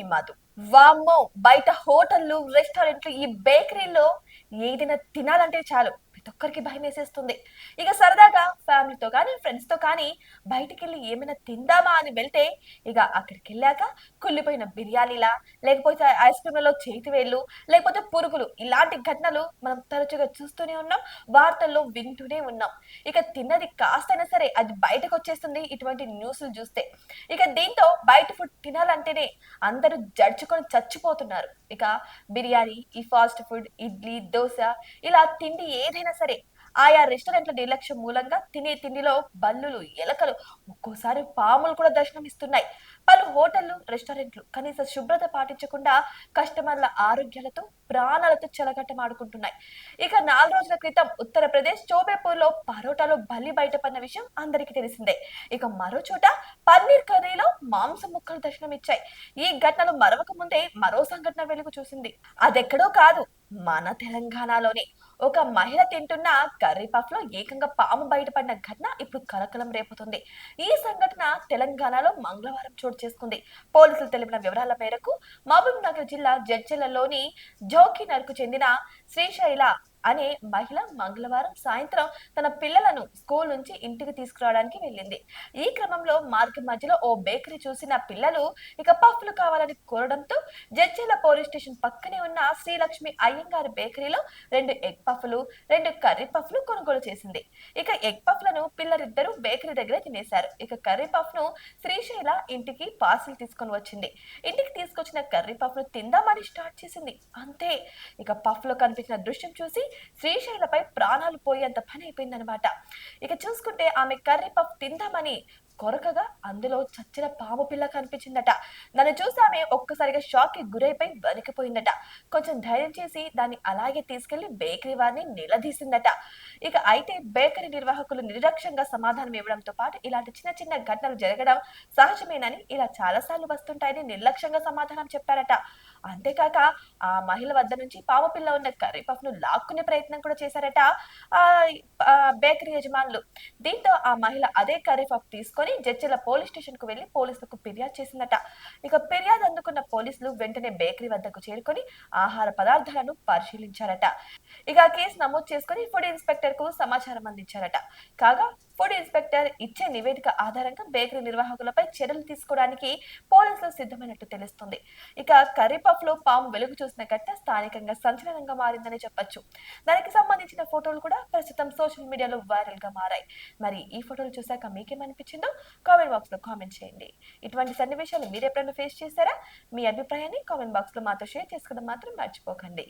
ఈ మధు వామ్మో బయట హోటళ్ళు రెస్టారెంట్లు ఈ బేకరీలో ఏదైనా తినాలంటే చాలు. ప్రతి ఒక్కరికి భయం వేసేస్తుంది. ఇక సరదాగా ఫ్యామిలీతో కానీ ఫ్రెండ్స్తో కానీ బయటికి వెళ్ళి ఏమైనా తిందామా అని వెళ్తే ఇక అక్కడికి వెళ్ళాక కుళ్ళిపోయిన బిర్యానీలా లేకపోతే ఐస్ క్రీమ్లలో చేతి వేళ్ళు లేకపోతే పురుగులు ఇలాంటి ఘటనలు మనం తరచుగా చూస్తూనే ఉన్నాం వార్తల్లో వింటూనే ఉన్నాం. ఇక తిన్నది కాస్తైనా సరే అది బయటకు వచ్చేస్తుంది ఇటువంటి న్యూస్లు చూస్తే. ఇక దీంతో బయట ఫుడ్ తినాలంటేనే అందరూ జడ్చుకొని చచ్చిపోతున్నారు. ఇక బిర్యానీ ఈ ఫాస్ట్ ఫుడ్ ఇడ్లీ దోశ ఇలా తిండి ఏదైనా సరే ఆయా రెస్టారెంట్ల నిర్లక్ష్యం మూలంగా తినే తిండిలో బల్లులు ఎలకలు ఒక్కోసారి పాములు కూడా దర్శనం ఇస్తున్నాయి. పలు హోటళ్ళు రెస్టారెంట్లు కనీస శుభ్రత పాటించకుండా కస్టమర్ల ఆరోగ్యాలతో ప్రాణాలతో చెలగట్టమాడుకుంటున్నాయి ఇక నాలుగు రోజుల క్రితం ఉత్తరప్రదేశ్ చోబేపూర్లో పరోటాలో బలి బయటపడిన విషయం అందరికీ తెలిసిందే. ఇక మరో చోట పన్నీర్ కర్రీలో మాంసం ముక్కలు దర్శనమిచ్చాయి. ఈ ఘటనలు మరవక ముందే మరో సంఘటన వెలుగు చూసింది. అదెక్కడో కాదు మన తెలంగాణలోనే ఒక మహిళ తింటున్న కర్రీ పఫ్లో ఏకంగా పాము బయటపడిన ఘటన ఇప్పుడు కలకలం రేపుతుంది. ఈ సంఘటన తెలంగాణలో మంగళవారం చోటు చేసుకుంది. పోలీసులు తెలిపిన వివరాల మేరకు మహబూబ్ నగర్ జిల్లా జడ్చెలలోని జోకినర్కు చెందిన శ్రీశైల అనే మహిళ మంగళవారం సాయంత్రం తన పిల్లలను స్కూల్ నుంచి ఇంటికి తీసుకురావడానికి వెళ్ళింది. ఈ క్రమంలో మార్గం మధ్యలో ఓ బేకరీ చూసిన పిల్లలు ఇక పఫ్లు కావాలని కోరడంతో జడ్జీల పోలీస్ స్టేషన్ పక్కనే ఉన్న శ్రీలక్ష్మి అయ్యంగారి బేకరీలో రెండు ఎగ్ పఫ్లు రెండు కర్రీ పఫ్లు కొనుగోలు చేసింది. ఇక ఎగ్ పఫ్లను పిల్లలిద్దరూ బేకరీ దగ్గర తినేశారు. ఇక కర్రీ పఫ్ను శ్రీశైల ఇంటికి పార్సిల్ తీసుకొని వచ్చింది. ఇంటికి తీసుకొచ్చిన కర్రీ పఫ్ను తిందామని స్టార్ట్ చేసింది. అంతే. ఇక పఫ్లో కనిపించిన దృశ్యం చూసి శ్రీశైలపై ప్రాణాలు పోయేంత పని అయిపోయిందనమాట ఇక చూసుకుంటే ఆమె కర్రీ పఫ్ తిందామని కొరకగా అందులో చచ్చిన పాము పిల్ల కనిపించిందట. నన్ను చూసామే ఒక్కసారిగా షాక్కి గురైపోయి వణికిపోయిందట. కొంచెం ధైర్యం చేసి దాన్ని అలాగే తీసుకెళ్ళి బేకరీ వారిని నిలదీసిందట. ఇక అయితే బేకరీ నిర్వాహకులు నిర్లక్ష్యంగా సమాధానం ఇవ్వడంతో పాటు ఇలాంటి చిన్న చిన్న ఘటనలు జరగడం సహజమేనని ఇలా చాలాసార్లు వస్తుంటాయని నిర్లక్ష్యంగా సమాధానం చెప్పారట. అంతేకాక ఆ మహిళ వద్ద నుంచి పాము పిల్ల ఉన్న కర్రీ పఫ్ను లాక్కునే ప్రయత్నం కూడా చేశారట. ఆ ఆ బేకరీ యజమానులు. దీంతో ఆ మహిళ అదే కర్రీ పఫ్ తీసుకొని జడ్జిల పోలీస్ స్టేషన్కు వెళ్ళి పోలీసులకు ఫిర్యాదు చేసిందట. ఇక ఫిర్యాదు అందుకున్న పోలీసులు వెంటనే బేకరీ వద్దకు చేరుకొని ఆహార పదార్థాలను పరిశీలించారట. ఇక కేసు నమోదు చేసుకుని ఫుడ్ ఇన్స్పెక్టర్కు సమాచారం అందించారట. కాగా ఫుడ్ ఇన్స్పెక్టర్ ఇచ్చే నివేదిక ఆధారంగా బేకరీ నిర్వాహకులపై చర్యలు తీసుకోవడానికి పోలీసులు సిద్ధమైనట్టు తెలుస్తుంది. ఇక కర్రీపఫ్లో పాము వెలుగు చూసిన ఘటన స్థానికంగా సంచలనంగా మారిందని చెప్పొచ్చు. దానికి సంబంధించిన ఫోటోలు కూడా ప్రస్తుతం సోషల్ మీడియాలో వైరల్గా మారాయి. మరి ఈ ఫోటోలు చూశాక మీకేమనిపించిందో కామెంట్ బాక్స్లో కామెంట్ చేయండి. ఇటువంటి సన్నివేశాలు మీరు ఎప్పుడైనా ఫేస్ చేశారా? మీ అభిప్రాయాన్ని కామెంట్ బాక్స్లో మాతో షేర్ చేసుకోవడం మాత్రం మర్చిపోకండి.